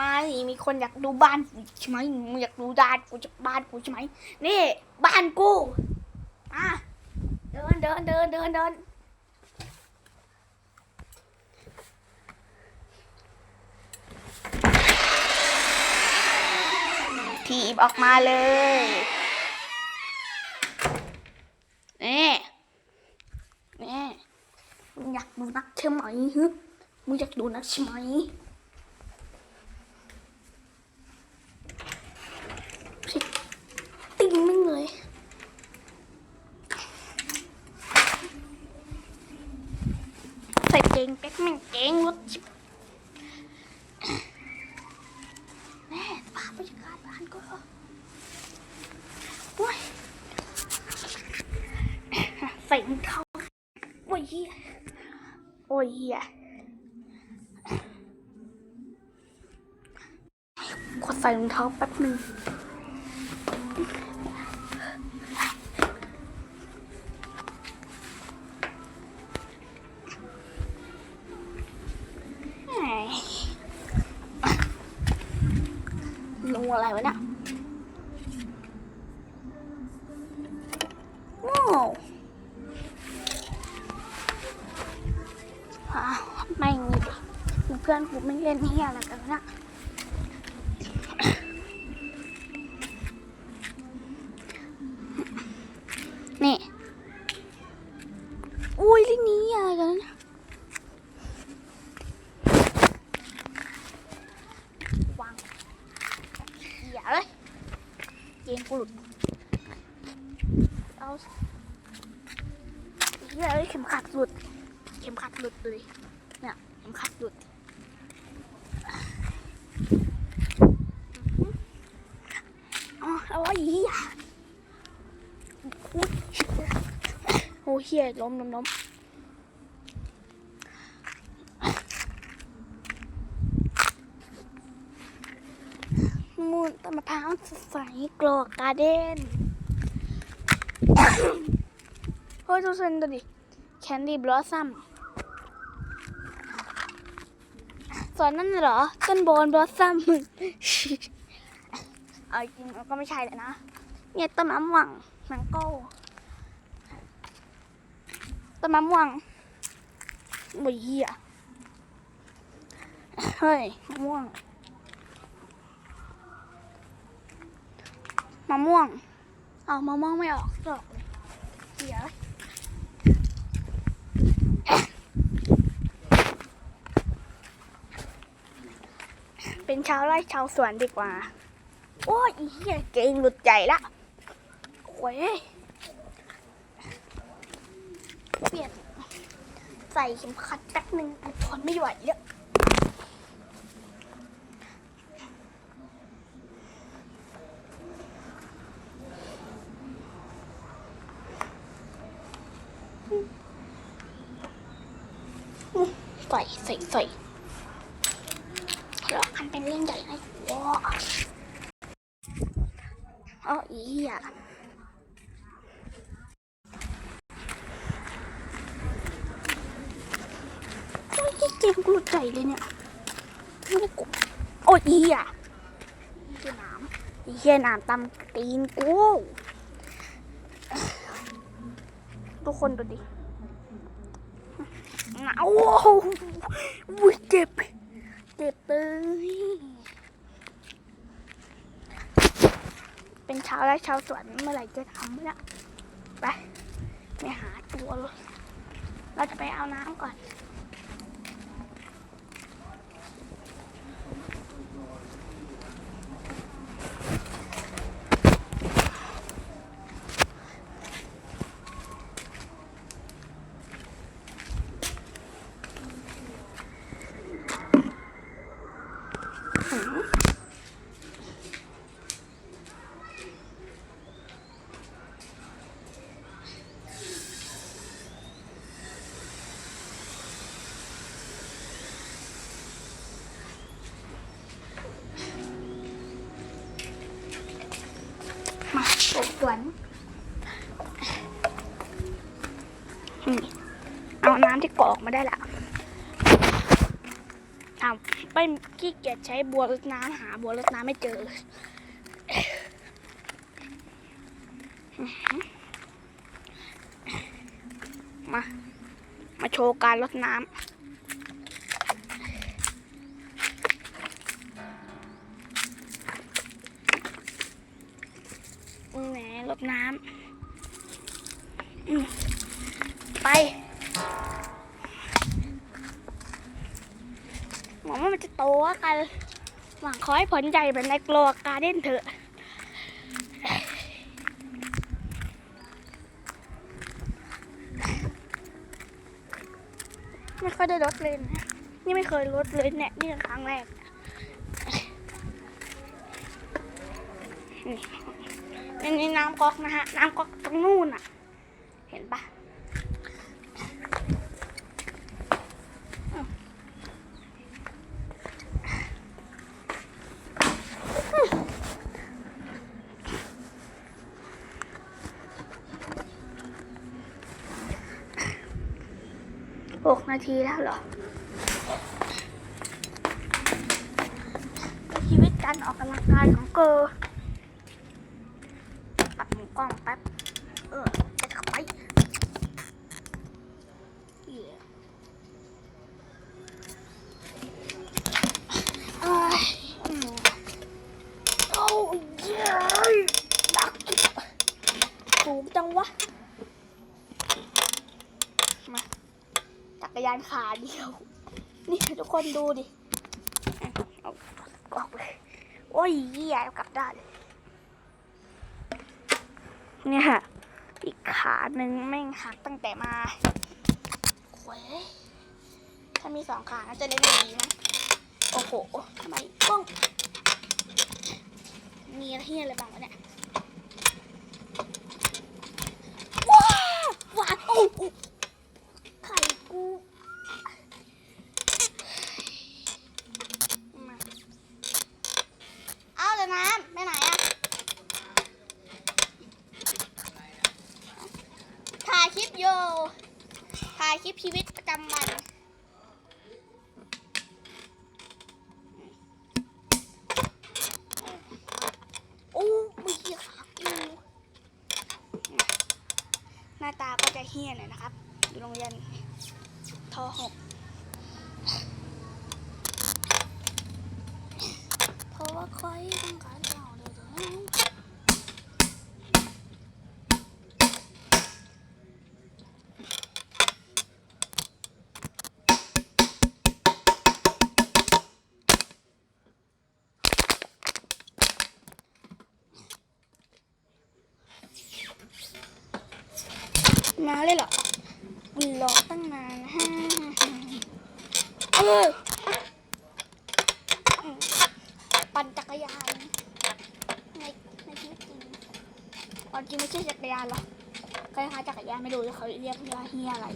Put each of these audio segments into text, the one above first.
มาสิมีคนอยากดูบ้านกูใช่ไหมมึงอยากดูด้านกูจากบ้านกูใช่ไหมนี่บ้านกูอะเดินเดินเดินเดินเดินถีบออกมาเลยนี่นี่มึงอยากดูนักใช่ไหมฮึมึงอยากดูนักใช่ไหม ติงไม่งเลย ใส่เกงแป๊กแม่งเกงรถชิบแม่ป้าบรรยากาศบ้านก็โอ้ยใส่รองเท้าโอ้ยเฮียโอ้ยเฮียขอใส่รองเท้าแป๊บหนึ่งลงอะไรวะเนี่ยโอ้าวไม่มีเพื่อนกูไม่เล่นเฮียอะไรกันวะเนี่ยนี่ อุ้ยเล่นนี้อะไรกันเนี่ย วางอย่าเลยเกมกูหลุดเอาเฮียเอ้ยเข็มขัด หลุด เข็มขัดหลุดเลยเนี่ยเข็มขัดหลุดอ๋อเอาไว้เฮียโอ้เฮียล้มล้มล้มมูนต้นมะพร้าวสดใสกรอกการ์เด้นเฮ้ แคนดี้บลอสซัมส่วนนั่นเหรอ ต้นโบนบลอสซัมเอาจริงมันก็ไม่ใช่เลยนะ เนี่ยต้นมะม่วงแมงโก้ต้นมะม่วงโอ้ยเหี้ยเฮ้ยมะม่วงมะม่วง เอามะม่วงไม่ออกดอกเลยเดี๋ยวเป็น ชาวไร่ชาวสวนดีกว่า โอ้ยอีเหี้ยเก่งหลุดใจละโอ้ยเปลี่ยนใส่เข็มขัดแป๊บนึงกูทนไม่ไหวแล้วใส่ใส่ใส่ เป็นเรื่องใหญ่ไอ้ว้าอ๋ออีอะโอ้ยเกมกูหลุดใจเลยเนี่ยไม่ได้กูโอ้ยอีอะเหี้ยน้ำอีเหี้ยน้ำตำตีนกูทุกคนดูดิโอ้โหอุ๊ยเจ็บ เจ็บเลยเป็นชาวไร่ชาวสวนเมื่อไหร่จะทำเนี่ยไปไปหาตัวเลยเราจะไปเอาน้ำก่อน มาปลูกสวนนี่ เอาน้ำที่กรอกมาได้ละเอาไม่ขี้เกียจใช้บัวรดน้ำหาบัวรดน้ำไม่เจอมา มาโชว์การรดน้ำ หวังว่ามันจะโตกัน หวังขอให้ผลใหญ่เหมือนในกลัวการเด้นเถอะไม่ค่อยได้รถเลยนะนี่ไม่เคยรถเลยเนี่ยนี่เป็นครั้งแรกนี่นี่น้ำก๊อกนะฮะ น้ำก๊อกตรงนู่นอะ หกนาทีแล้วเหรอ ชีวิตการออกกำลังกายของเกอร์ปัดหมุนกล้องแป๊บ เออจะเข้าไปโอ้ยเย้ยดักสูงจังวะ มา จักรยานขาเดียว นี่ทุกคนดูดิอะเอาออกเลยโอ้ยเหี้ยกลับด้านเนี่ยค่ะอีกขาหนึ่งแม่งหักตั้งแต่มาโว้ยถ้ามีสองขาน่าจะเล่นดีนะ โอ้โหทำไมป้องมีอะไรเฮียอะไรบ้างวะเนี่ย ว้าวว้าวโอ้โหไข่กูมาเอาเลยน้ำไปไหนอะถ่ายคลิปโยถ่ายคลิปชีวิตประจำวัน โอ้ไม่เหี้ยขากูหน้าตาก็จะเฮียหน่อยนะครับ อยู่โรงเรียนทหกเพราะว่าคอยต้องการเอาเลย เออปั่นจักรยาน ในในชีวิตจริงความจริงไม่ใช่จักรยานหรอกคล้ายจักรยานไม่รู้เขาเรียกว่าเฮียอะไร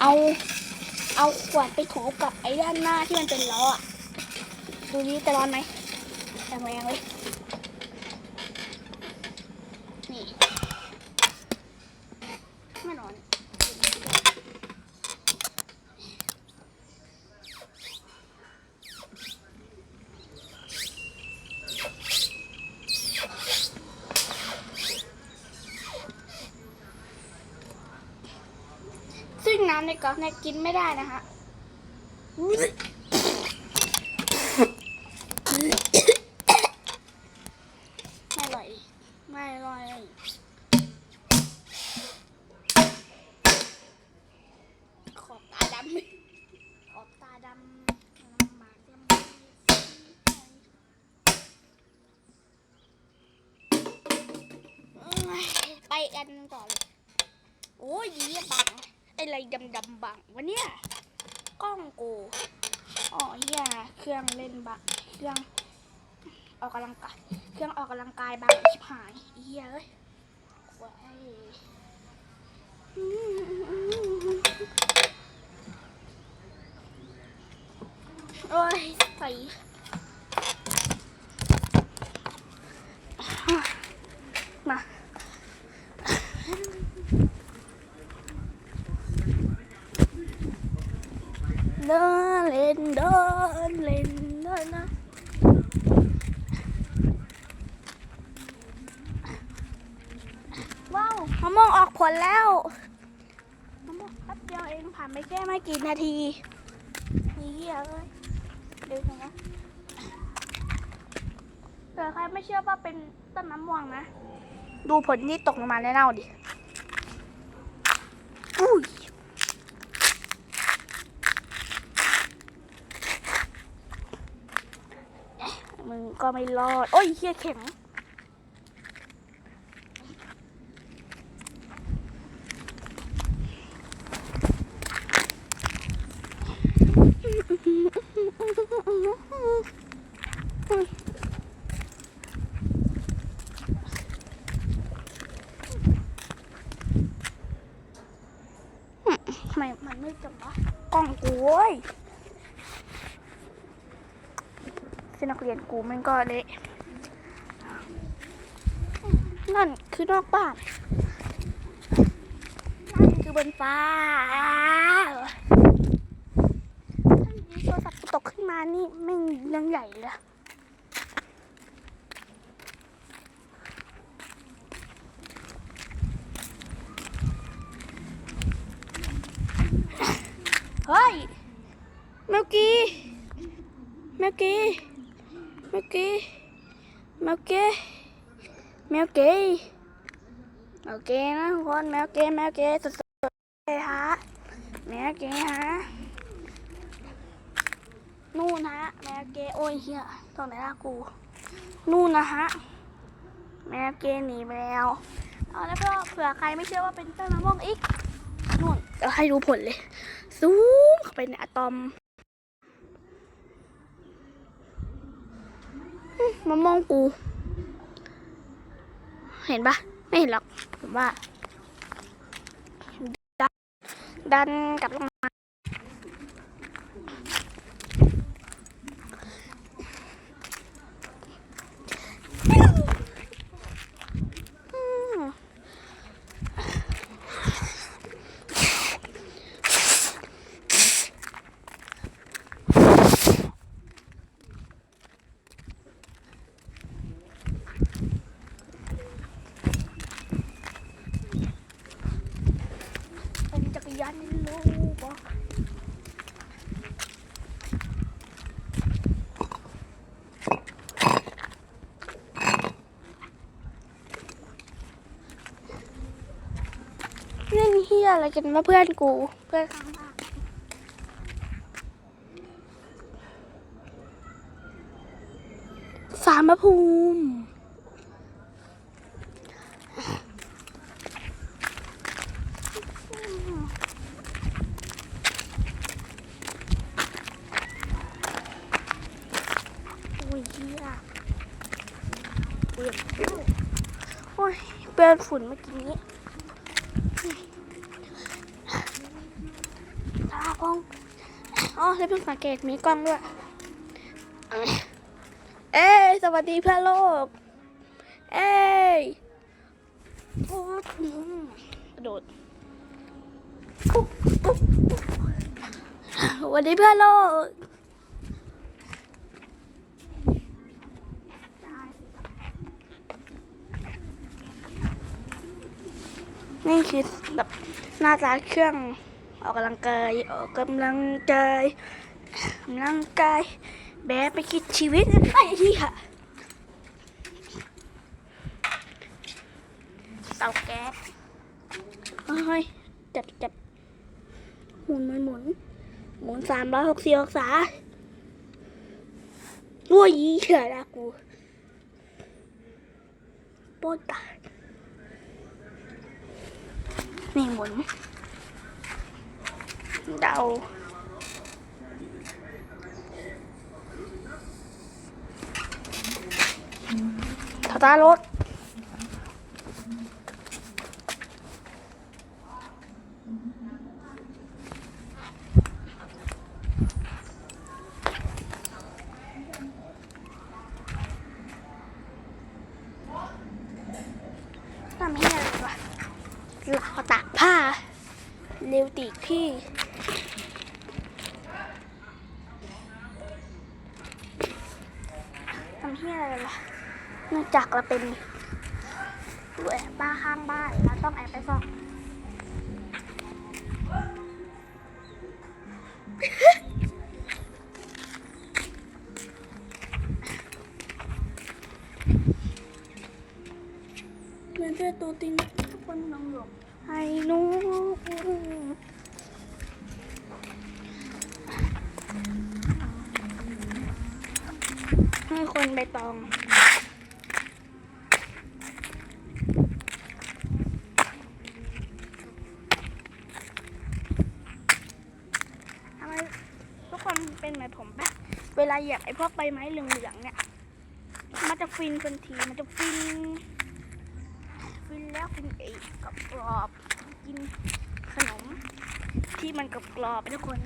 เอาเอาขวดไปถูกับไอ้ด้านหน้าที่มันเป็นล้ออะดูนี้จะร้อนไหมแรงแรงเลย นี่ ไม่ร้อนซึ่งน้ำใน ก๊อกเนี่ยกินไม่ได้นะคะ ไม่อร่อย ไม่อร่อยขอบตาดำขอบตาดำลำบากลำบากเอ้ยไปอันต่อเลย โอ้ยยียบังไอะไรดำๆบังวะเนี่ยกล้องกูอ๋อเฮียเครื่องเล่นบังเครื่องออกกำลังกายเครื่องออกกำลังกายบางชิบหายเฮียเอ้ยว้ยโอ้ยใส่มา เดิ นเดินเล่นเดินนะว้าวมะม่วงออกผลแล้วมะม่วงแป๊บเดียวเองผ่านไปแค่ไม่กี่นาทีนี่เหี้ยเลยเดี๋ยวนะเผื่อใครไม่เชื่อว่าเป็นต้นมะม่วงนะ ดูผลที่ตกลงมาแล้วเน่าดิอุ้ย มึง ก็ไม่รอด โอ้ยเฮียแข็ง ทำไมมันไม่จับวะกล้องกูเว้ย สนักเรียนกูมันก็เละนั่นคือนอกบ้านนั่นคือบนฟ้าถ้ามีโทรศัพท์ตกขึ้นมานี่ไม่เรื่องใหญ่เลยเฮ้ยเมื่อกี้เมื่อกี้ เมื่อกี้เมื่อกี้เมื่อกี้เมื่อกี้นะทุกคนเมื่อกี้เมื่อกี้สุดๆเลยฮะเมื่อกี้ฮะนู่นฮะเมื่อกี้โอ้ยเฮียตรงไหนล่ะกู นู่นนะฮะแม่เกหนีไปแล้วเอาแล้วก็เผื่อใครไม่เชื่อว่าเป็นต้นมะม่วงอีกนู่นเดี๋ยวให้ดูผลเลย ซูมเข้าไปในอะตอม มมะม่วงกู เห็นปะไม่เห็นหรอกผมว่า ดันดันกลับลงมาอืม เป็นจักรยานโลบอกเล่น เฮียอะไรกันวะเพื่อนกูเพื่อนข้างบ้านสารพระภูมิ โอ้ยเหี้ยเปื้อนโอ้ยเปื้อนฝุ่นเมื่อกี้นี้ตากล้อง อ๋อแล้ว เพิ่งสังเกตมีกล้องด้วย เอ้ยสวัสดีเพื่อนโลก เอ้ยโอ้อืมกระโดดปุ๊บปุ๊บปุ๊บสวัสดีเพื่อนโลกนี่คือแบบหน้าตาเครื่อง ออกกำลังกายออกกำลังกายกำลังกายแบบไปคิดชีวิตไอ้ที่ค่ะเตาแก๊สเฮ้ยจับจับหมุนหมุนหมุนหมุนสามร้อยหกสิบองศาโอ้ยเฉยละกูโปนตานี่หมุน เดาทาตารถน่าไม่เห็นเลยวะ เราตากผ้าเร็วตีกพี่ อะไรล่ะเนื่อง จากเราเป็น คนเป็นเหมือนผมปะเวลาเหยียบไอ้พวกใบไม้เหลืองๆเนี่ย มันจะฟินทันที มันจะฟิน ฟินแล้วฟินอีกกับกรอบกินขนม ที่มันกับกรอบๆทุกคน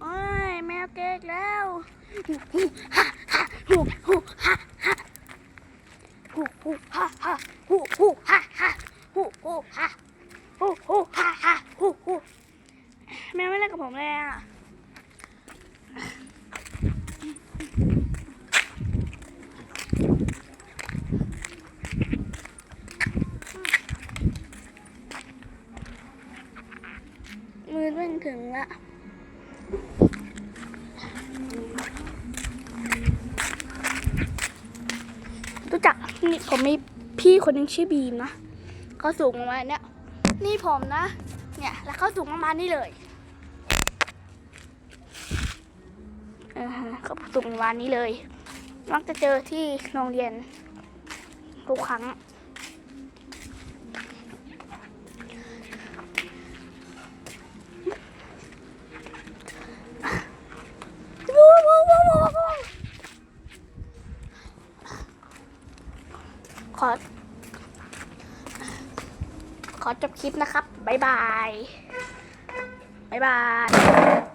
โอ้ยแมวเก๊กแล้วฮูฮ่าฮ่าฮูฮูฮ่าฮ่าฮูฮูฮ่าฮ่าฮูฮูฮ่าฮ่า ฮฮูฮ่าฮูฮูฮ่าฮ่าฮูฮูแมวไม่เล่นกับผมเลยอะมือไม่ถึงละรู้จักนี่ผมมีพี่คนหนึงชื่อบีมนะ เขาสูงประมาณเนี้ยนี่ผมนะ เนี่ย แล้วเขาสูงประมาณนี้เลยเออเขาสูงประมาณนี้เลยมักจะเจอที่โรงเรียนทุกครั้ง วู้วู้วู้วู้วู้ขอ ขอจบค ลิปนะครับ บ๊ายบาย บ๊ายบาย